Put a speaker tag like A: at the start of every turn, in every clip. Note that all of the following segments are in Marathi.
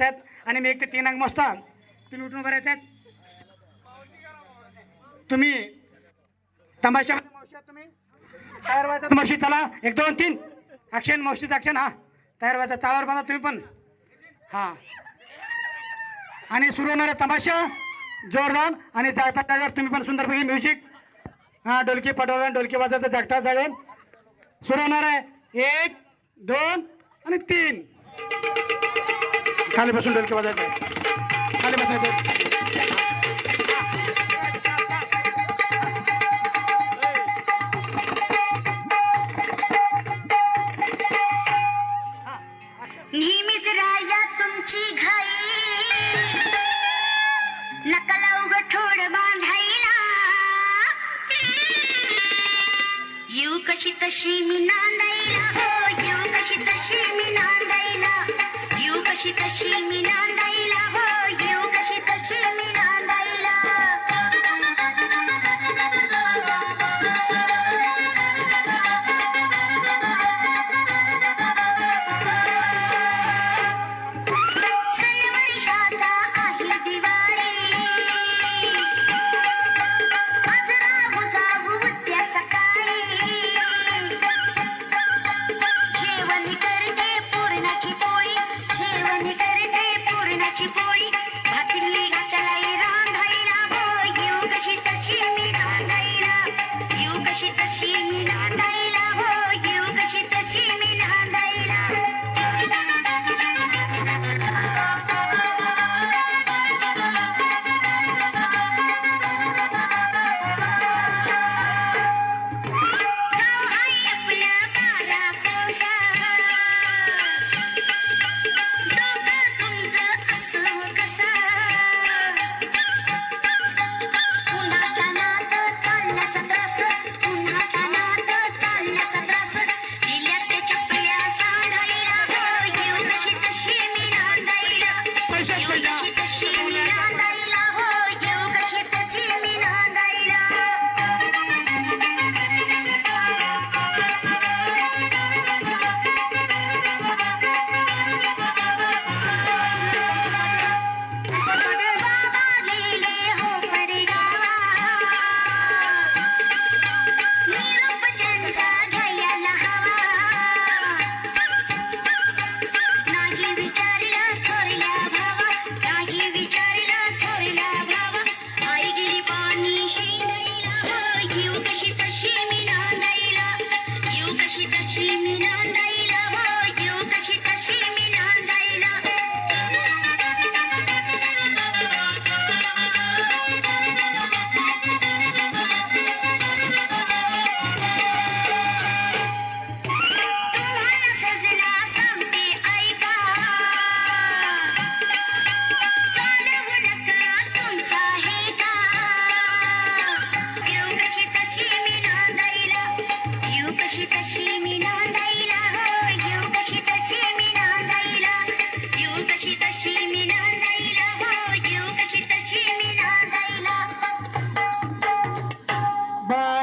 A: आहेत. आणि मी एक ते तीन अंक मोजता. तुम्ही उठून भरायचे आहेत. तुम्ही तमाशामध्ये मावशी आहात तुम्ही? तयार व्हायचा मावशी चला. एक दोन तीन. ॲक्शन मावशीचं ॲक्शन हा. तयार व्हायचा. चावर बांधा तुम्ही पण. हा. आणि सुरू होणार तमाशा जोरदार. आणि जागता जागेवर तुम्ही पण सुंदरपैकी म्युझिक. हा डोलकी पटवला डोलकी वाजायचं जागता जागेवर. सुरू होणार आहे. एक दोन आणि तीन. खाली बसून डोलकी खाली बसायचे
B: नेहमीच राया तुमची घाई. नका लावग ठोड बांधायला. येऊ कशी तशी मी नांदायला. हो येऊ कशी तशी मी येऊ कशी तशी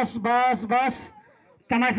A: बस बस बस तमाशा